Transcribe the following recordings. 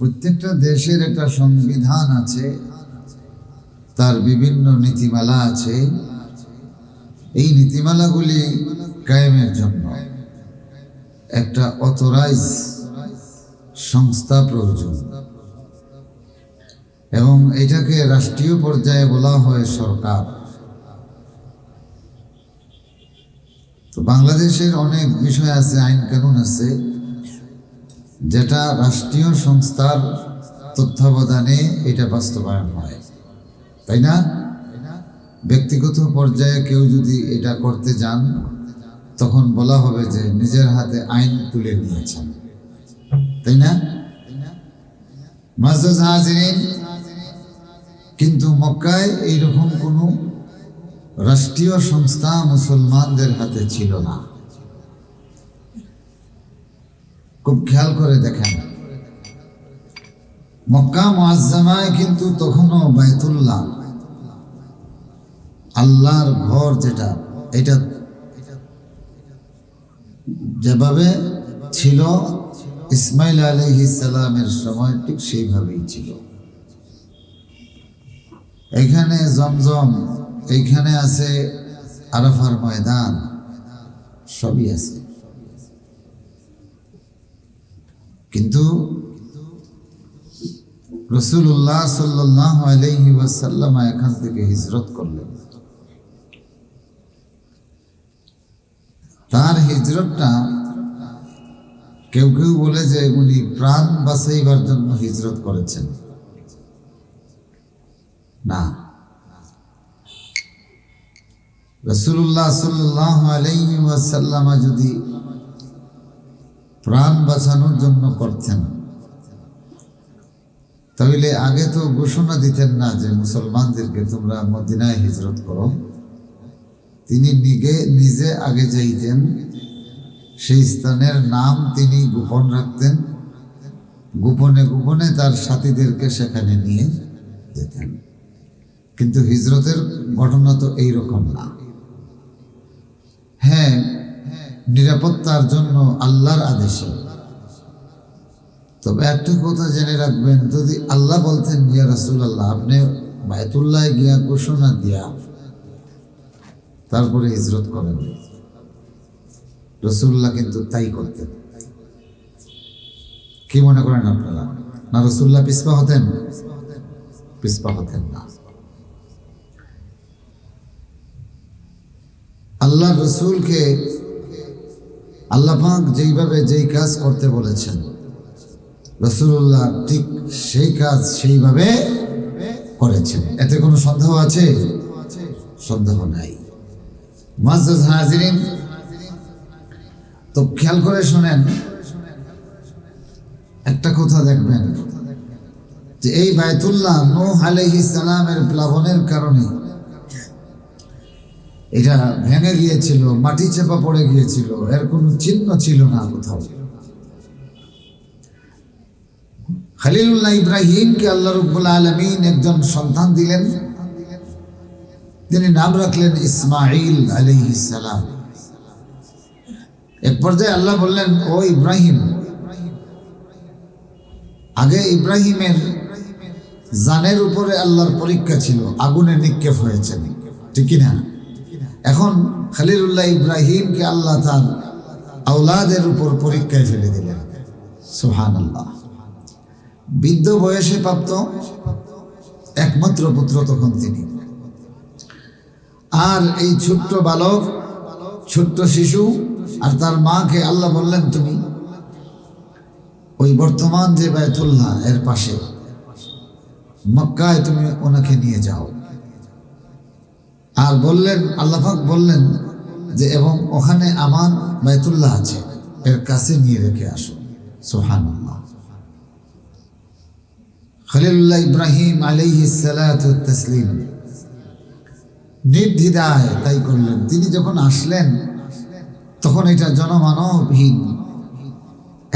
প্রত্যেকটা দেশের একটা সংবিধান আছে, তার বিভিন্ন নীতিমালা আছে। এই নীতিমালাগুলি কায়েমের জন্য। একটা অথরাইজ সংস্থা প্রয়োজন। এবং এটাকে রাষ্ট্রীয় পর্যায়ে বলা হয় সরকার। তো বাংলাদেশের অনেক বিষয় আছে, আইন কানুন আছে। যেটা রাষ্ট্রীয় সংস্থার তত্ত্বাবধানে এটা বাস্তবায়ন হয়। তাই না? ব্যক্তিগত পর্যায়ে কেউ যদি এটা করতে যান, তখন বলা হবে যে নিজের হাতে আইন তুলে নিয়েছেন। তাই না? মাজদ হাজিরিন, কিন্তু মক্কায় এইরকম কোনো রাষ্ট্রীয় সংস্থা মুসলমানদের হাতে ছিল না। খুব খেয়াল করে দেখেন। মক্কা মুআজ্জামায় কিন্তু তখনও বাইতুল্লাহ। আল্লাহর ঘর যেটা, এটা যেভাবে ছিল, ইসমাইল আলহি সালামের সময় ঠিক সেইভাবেই ছিল। এখানে জমজম, এইখানে আছে আরাফার ময়দান, সবই আছে। কিন্তু রসুল্লাহ সাল্লাহ আলহি ওয়াসাল্লাম এখান থেকে হিজরত করলেন। তার হিজরতটা কেউ কেউ বলে যে উনি প্রাণ বাঁচাইবার জন্য হিজরত করেছেন। না। রসুল্লাহ সাল্লাহ আলাইহি ওয়াসাল্লামা যদি প্রাণ বাঁচানোর জন্য করতেন। তাহলে আগে তো ঘোষণা দিতেন না যে মুসলমানদেরকে তোমরা মদিনায় হিজরত করো। তিনি নিজে নিজে আগে যাইতেন। সেই স্থানের নাম তিনি গোপন রাখতেন। গোপনে গোপনে তার সাথীদেরকে সেখানে নিয়ে যেতেন। কিন্তু হিজরতের ঘটনা তো এইরকম না। হ্যাঁ নিরাপত্তার জন্য আল্লাহর আদেশে। তবে একটা কথা জেনে রাখবেন, যদি আল্লাহ বলতেন, ইয়া রাসুল আল্লাহ আপনি বায়তুল্লাহ গিয়া ঘোষণা দিয়া তারপরে হিজরত করেন। রসুল্লাহ কিন্তু তাই করতেন। কি মনে করেন আপনারা? না রসুল্লাহ পিসপা হতেন? পিসপা হতেন না। আল্লাহ রসুলকে আল্লাপাক যেইভাবে যেই কাজ করতে বলেছেন রসুল্লাহ ঠিক সেই কাজ সেইভাবে করেছেন। এতে কোনো সন্দেহ আছে? সন্দেহ নাই। মাজাজ হাজিরিন, তো খেয়াল করে শোনেন, একটা কথা দেখবেন, যে এই বায়তুল্লাহ নূহ আলাইহিস সালামের প্লাবনের কারণে এটা ভেঙে গিয়েছিল, মাটি চেপা পড়ে গিয়েছিল, এর কোনো চিহ্ন ছিল না কোথাও। খালিলুল্লাহ ইব্রাহিমকে আল্লাহ রব্বুল আলমিন একজন সন্তান দিলেন। তিনি নাম রাখলেন ইসমাইল সালাম। এক পর্যায়ে আল্লাহ বললেন, ও ইব্রাহিম, আগে ইব্রাহিমের জানের উপরে আল্লাহর পরীক্ষা ছিল, আগুনে নিক্ষেপ হয়েছে ঠিক না এখন খালিলুল্লাহ ইব্রাহিমকে আল্লাহ তার আওলাদের উপর পরীক্ষায় ফেলে দিলেন। সোহান আল্লাহ বৃদ্ধ বয়সে প্রাপ্ত একমাত্র পুত্র তখন তিনি। আর এই ছোট্ট বালক, ছোট্ট শিশু আর তার মাকে আল্লাহ বললেন, তুমি ওই বর্তমান যে বায়তুল্লাহ এর পাশে মক্কায় তুমি ওনাকে নিয়ে যাও। আর বললেন আল্লাহাক বললেন যে, এবং ওখানে আমার বায়তুল্লাহ আছে, এর কাছে নিয়ে রেখে আসো। সোহান খলিল্লাহ ইব্রাহিম আলিহি তসলিম নির্দ্বিধায় তাই করলেন। তিনি যখন আসলেন, তখন এটা জনমানবহীন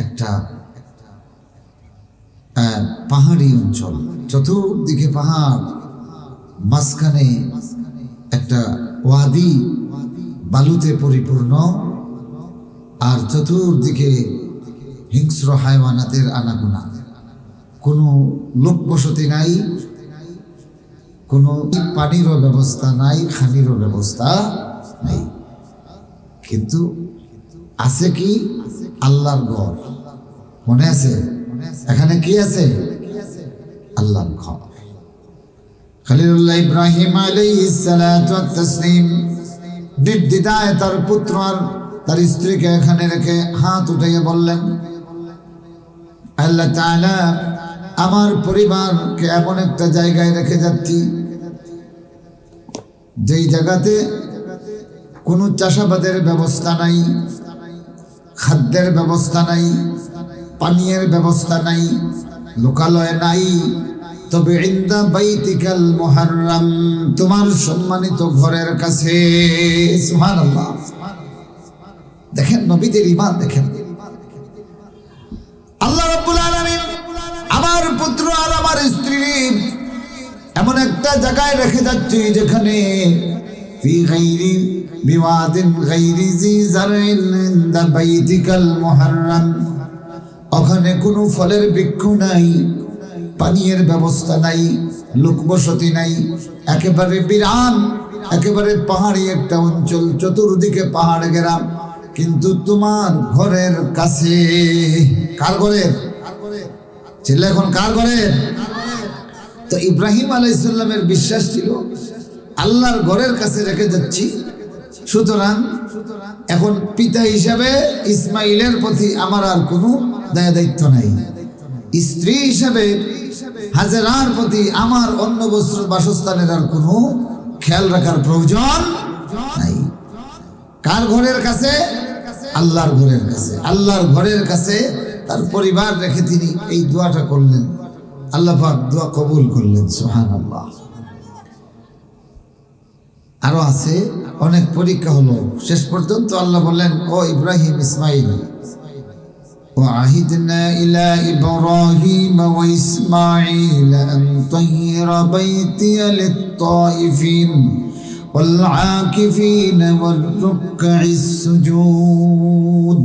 একটা পাহাড়ি অঞ্চল। চতুর্দিকে পাহাড়, মাঝখানে একটা ওয়াদি বালুতে পরিপূর্ণ আর চতুর্দিকে হিংস্র হায়ওয়ানাতের আনাগোনা। কোনো লোক বসতি নাই, কোনো পানিরও ব্যবস্থা নাই, খানিরও ব্যবস্থা নাই। কিন্তু আছে কি? আল্লাহর ঘর। মনে আছে? এখানে কি আছে? আল্লাহর ঘর। খলিলুল্লাহ ইব্রাহিম আলাইহিস সালাতু ওয়াত তাসলিম নির্দ্বিধায় তার পুত্র আর তার স্ত্রীকে এখানে রেখে হাত উঠিয়ে বললেন, আল্লাহ তাআলা আমার পরিবারকে এমন একটা জায়গায় রেখে যাচ্ছি, যেই জায়গাতে কোনো চাষাবাদের ব্যবস্থা নাই, খাদ্যের ব্যবস্থা নাই, পানীয়ের ব্যবস্থা নাই, লোকালয় নাই তবে ইন্দা বাইতিকাল মুহাররাম, তোমার সম্মানিত ঘরের কাছে। সুবহানাল্লাহ। দেখেন নবীদের ইমান দেখেন। আল্লাহ রাব্বুল আলামিন আমার পুত্র আর আমার স্ত্রী এমন একটা জায়গায় রেখে যাচ্ছি যেখানে ফি গাইরি বিওয়াদিন গাইরি জি জারইন ইনদা বাইতিকাল মুহাররাম। ওখানে কোনো ফলের বৃক্ষ নাই। পানীয়ের ব্যবস্থা নাই লোকবসতি নাই, একেবারে বিরান, একেবারে পাহাড়ি একটা অঞ্চল, চতুর্দিকে পাহাড় গেরাম কিন্তু তোমার ঘরের কাছে, কার ঘরের? ছেলে এখন কার ঘরের? তো ইব্রাহিম আলাইসাল্লামের বিশ্বাস ছিল, আল্লাহর ঘরের কাছে রেখে যাচ্ছি। সুতরাং এখন পিতা হিসাবে ইসমাইলের প্রতি আমার আর কোনো দায় দায়িত্ব নাই। স্ত্রী হিসাবে হাজারার প্রতি আমার অন্য বস্ত্র বাসস্থানের আর কোনো খেয়াল রাখার প্রয়োজন নাই। কার ঘরের কাছে? আল্লাহর ঘরের কাছে। আল্লাহর ঘরের কাছে তার পরিবার রেখে তিনি এই দোয়াটা করলেন। আল্লাহ পাক দোয়া কবুল করলেন সোহান আল্লাহ আরও আছে, অনেক পরীক্ষা হলো। শেষ পর্যন্ত আল্লাহ বললেন, ও ইব্রাহিম, ইসমাইল وعهدنا إلى إبراهيم وإسماعيل أن طهر بيتي للطائفين والعاكفين والركع السجود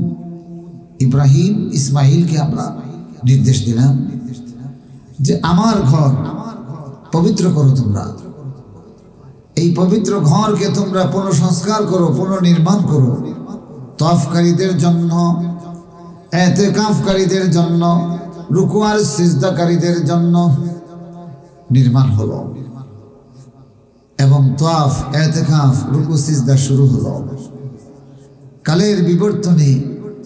ইব্রাহিম ইসমাইলকে আমরা নির্দেশ দিলাম যে আমার ঘর পবিত্র করো তোমরা এই পবিত্র ঘরকে তোমরা পুনঃসংস্কার করো পুনর্নির্মাণ করো তফকারীদের জন্য এতে কাফকারীদের জন্য, রুকুয়ার সিজদাকারীদের জন্য নির্মাণ হলো। এবং তোয়াফ, এতেকাফ, রুকু, সিজদা শুরু হলো। কালের বিবর্তনে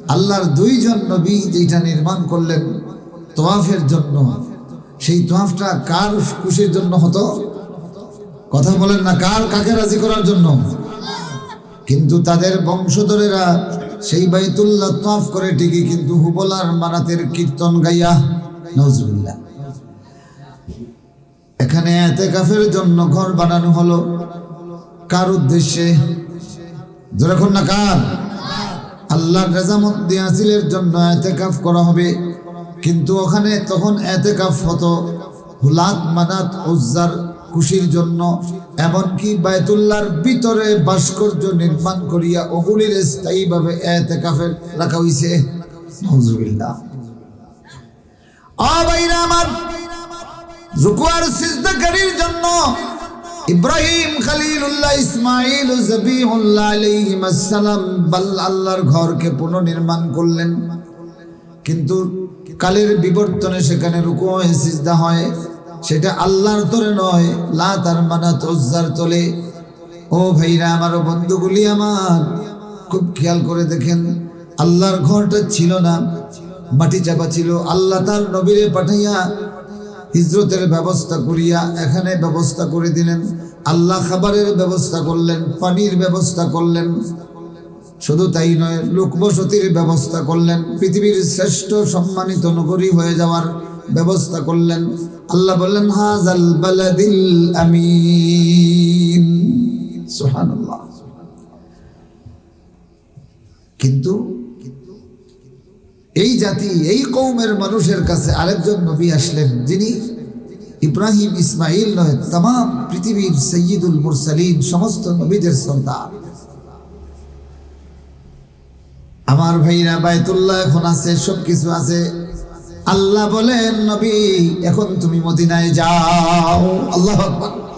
আল্লাহর দুইজন নবী যেটা নির্মাণ করলেন, তোয়াফের জন্য, সেই তোয়াফটা কার খুশির জন্য হতো? কথা বলেন না, কার, কাকে রাজি করার জন্য? কিন্তু তাদের বংশধরেরা সেই বাইতুল্লাহ তোয়াফ করে ঠিকই, কিন্তু হুবলার মারাতের কীর্তন গাইয়া নজরুল্লাহ এখানে এতে কাফের জন্য ঘর বানানো হলো। কার উদ্দেশ্যে? যেরকম না কার? আল্লাহর রেজামত দিয়াছিলের জন্য এতেকাফ করা হবে। কিন্তু ওখানে তখন এতেকাফ হতো। হুলাত, মানাত, উজ্জার খুশির জন্য, এমনকি বায়তুল্লাহর ভিতরে ভাস্কর্য নির্মাণ করিয়া ওগুলির স্থায়ীভাবে এতেকাফের রাখা হইছে। নজরুল্লাহ আমার রুকুয়ার জন্য ইব্রাহিম পুনর্নির্মাণ করলেন। কিন্তু কালের বিবর্তনে সেখানে রুকু হয়, সিজদা হয়। সেটা আল্লাহর তোরে নয়। লা তার মানাত উজ্জার তলে। ও ভাইরা, আমার বন্ধুগুলি আমার, খুব খেয়াল করে দেখেন, আল্লাহর ঘরটা ছিল না, মাটি চাপা ছিল। আল্লাহ তার নবীরে পাঠাইয়া হিজরতের ব্যবস্থা করিয়া এখানে ব্যবস্থা করে দিলেন। আল্লাহ খাবারের ব্যবস্থা করলেন, পানির ব্যবস্থা করলেন। শুধু তাই নয়, লোকবসতির ব্যবস্থা করলেন। পৃথিবীর শ্রেষ্ঠ সম্মানিত নগরী হয়ে যাওয়ার ব্যবস্থা করলেন। আল্লাহ বললেন হাজাল বালাদিল আমিন। সুবহানাল্লাহ। কিন্তু এই জাতি, এই কৌমের মানুষের কাছে আরেকজন নবী আসলেন, যিনি ইব্রাহিম ইসমাইল নয় তাম পৃথিবীর সৈয়দুল মুরসালিন, সমস্ত নবীদের সন্তান। আমার ভাইরা বায়তুল্লাহ এখন আছে সব কিছু আছে। আল্লাহ বলেন নবী এখন তুমি মদিনায় যাও। আল্লাহ আকবার।